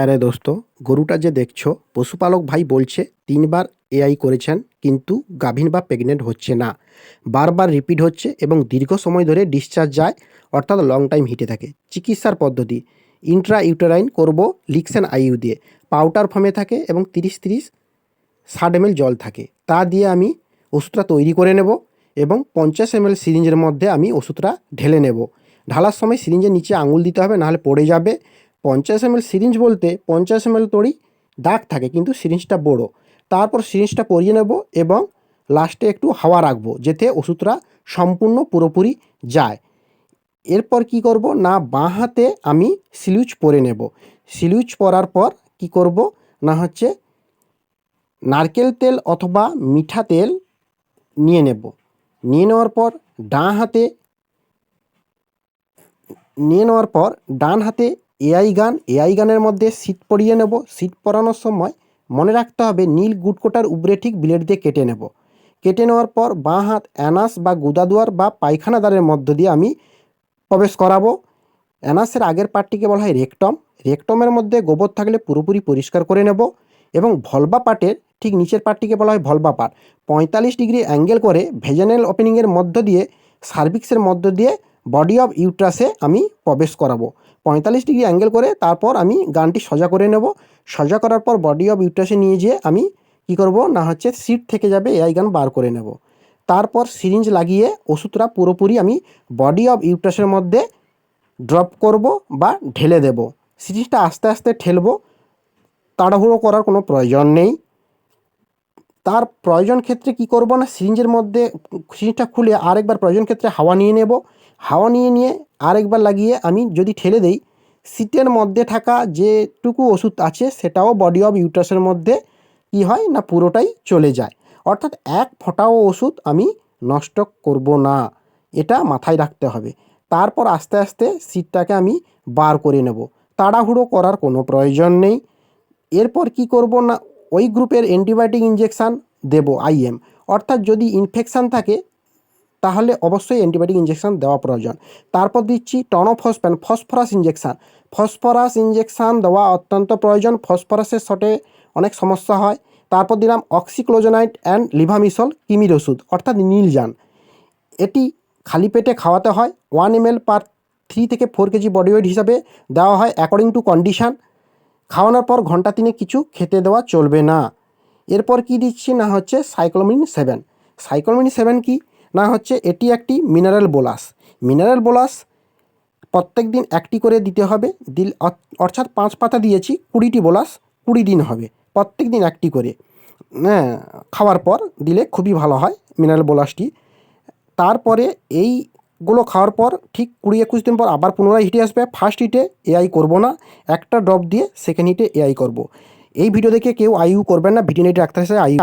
আরে দোস্ত, গরুটা যে দেখছ, পশুপালক ভাই বলছে, তিনবার এআই করেছেন, কিন্তু গাভীন বা প্রেগনেন্ট হচ্ছে না। বারবার রিপিট হচ্ছে এবং দীর্ঘ সময় ধরে ডিসচার্জ যায়, অর্থাৎ লং টাইম হিটে থাকে। চিকিৎসার পদ্ধতি ইন্ট্রা ইউটেরাইন করব লিক্সেন আইইউ দিয়ে। পাউডার ফর্মে থাকে এবং তিরিশ তিরিশ ষাট এমএল জল থাকে। তা দিয়ে আমি ওষুধটা তৈরি করে নেব এবং পঞ্চাশ এমএল সিরিঞ্জের মধ্যে আমি ওষুধটা ঢেলে নেব। ঢালার সময় সিরিঞ্জের নিচে আঙুল দিতে হবে, নাহলে পড়ে যাবে। পঞ্চাশ এমএল সিরিঞ্জ বলতে পঞ্চাশ এমএল তড়ি দাগ থাকে, কিন্তু সিরিঞ্জটা বড়। তারপর সিরিঞ্জটা পরিয়ে নেব এবং লাস্টে একটু হাওয়া রাখব, যেতে ওষুধটা সম্পূর্ণ পুরোপুরি যায়। এরপর কি করব? না, বাঁ হাতে আমি সিলিউজ পরে নেব। সিলিউজ পরার পর কি করব? না, হচ্ছে নারকেল তেল অথবা মিঠা তেল নিয়ে নেব। নিয়ে নেওয়ার পর ডান হাতে, নিয়ে নেওয়ার পর ডান হাতে এআই গান, এআই গানের মধ্যে সিট পরিয়ে নেব। সিট পরানোর সময় মনে রাখতে হবে নীল গুটকোটার উপরে ঠিক ব্লেড দিয়ে কেটে নেব। কেটে নেওয়ার পর বাঁ হাত অ্যানাস বা গুদাদুয়ার বা পায়খানাদারের মধ্য দিয়ে আমি প্রবেশ করাবো। অ্যানাসের আগের পার্টটিকে বলা হয় রেকটম। রেকটমের মধ্যে গোবর থাকলে পুরোপুরি পরিষ্কার করে নেব এবং ভলবা পার্টের ঠিক নিচের পার্টটিকে বলা হয় ভলবা পাট। পঁয়তাল্লিশ ডিগ্রি অ্যাঙ্গেল করে ভেজেনাল ওপেনিংয়ের মধ্য দিয়ে সার্ভিক্সের মধ্য দিয়ে বডি অফ ইউট্রাসে আমি প্রবেশ করাবো। পঁয়তাল্লিশ ডিগ্রি অ্যাঙ্গেল করে তারপর আমি গানটি সোজা করে নেব। সোজা করার পর বডি অফ ইউট্রাসে নিয়ে যেয়ে আমি কি করব? না হচ্ছে সিট থেকে যাবে এআই গান বার করে নেব। তারপর সিরিঞ্জ লাগিয়ে ওষুধটা পুরোপুরি আমি বডি অফ ইউট্রাসের মধ্যে ড্রপ করব বা ঢেলে দেব। সিরিজটা আস্তে আস্তে ঠেলবো। তাড়াহুড়ো করার কোনো প্রয়োজন নেই। তার প্রয়োজন ক্ষেত্রে কি করব না? সিরিঞ্জের মধ্যে, সিরিঞ্জটা খুলে আরেকবার প্রয়োজন ক্ষেত্রে হাওয়া নিয়ে নেব। হাওয়া নিয়ে নিয়ে আরেকবার লাগিয়ে আমি যদি ঠেলে দেই, সিটের মধ্যে থাকা যেটুকু ওষুধ আছে সেটাও বডি অফ ইউটাসের মধ্যে কি হয় না পুরোটাই চলে যায়। অর্থাৎ এক ফোঁটাও ওষুধ আমি নষ্ট করব না, এটা মাথায় রাখতে হবে। তারপর আস্তে আস্তে সিটটাকে আমি বার করে নেব। তাড়াহুড়ো করার কোনো প্রয়োজন নেই। এরপর কি করব না, ওই গ্রুপের অ্যান্টিবায়োটিক ইঞ্জেকশান দেবো আইএম অর্থাৎ যদি ইনফেকশান থাকে তাহলে অবশ্যই অ্যান্টিবায়োটিক ইঞ্জেকশান দেওয়া প্রয়োজন। তারপর দিচ্ছি Tonophosphan phosphorus injection phosphorus injection দেওয়া অত্যন্ত প্রয়োজন। ফসফরাসের শটে অনেক সমস্যা হয়। তারপর দিলাম অক্সিক্লোজোনাইট অ্যান্ড লিভামিসল কিমির ওষুধ, অর্থাৎ নীলজান এটি খালি পেটে খাওয়াতে হয়। One M L per three থেকে ফোর কেজি বডি ওয়েট হিসাবে দেওয়া হয় অ্যাকর্ডিং টু কন্ডিশান খাওয়ানোর পর ঘণ্টা তিনে কিছু খেতে দেওয়া চলবে না। এরপর কি দিচ্ছি? না হচ্ছে সাইক্লোমিন সেভেন সাইক্লোমিন সেভেন কি? না হচ্ছে এটি একটি মিনারেল বোলাস মিনারেল বোলাস প্রত্যেক দিন একটি করে দিতে হবে। দিল অর্থাৎ পাঁচ পাতা দিয়েছি, কুড়িটি বোলাস কুড়ি দিন হবে। প্রত্যেক দিন একটি করে। হ্যাঁ খাওয়ার পর দিলে খুবই ভালো হয় মিনারেল বোলাসটি তারপরে এইগুলো খাওয়ার পর ঠিক কুড়ি একুশ দিন পর আবার পুনরায় হিটে আসবে। ফার্স্ট হিটে এআই করব না। একটা ড্রপ দিয়ে সেকেন্ড হিটে এআই করব। এই ভিডিও দেখে কেউ আইইউ করবেন না। ভিডিও নেটে রাখতে আসে আইইউ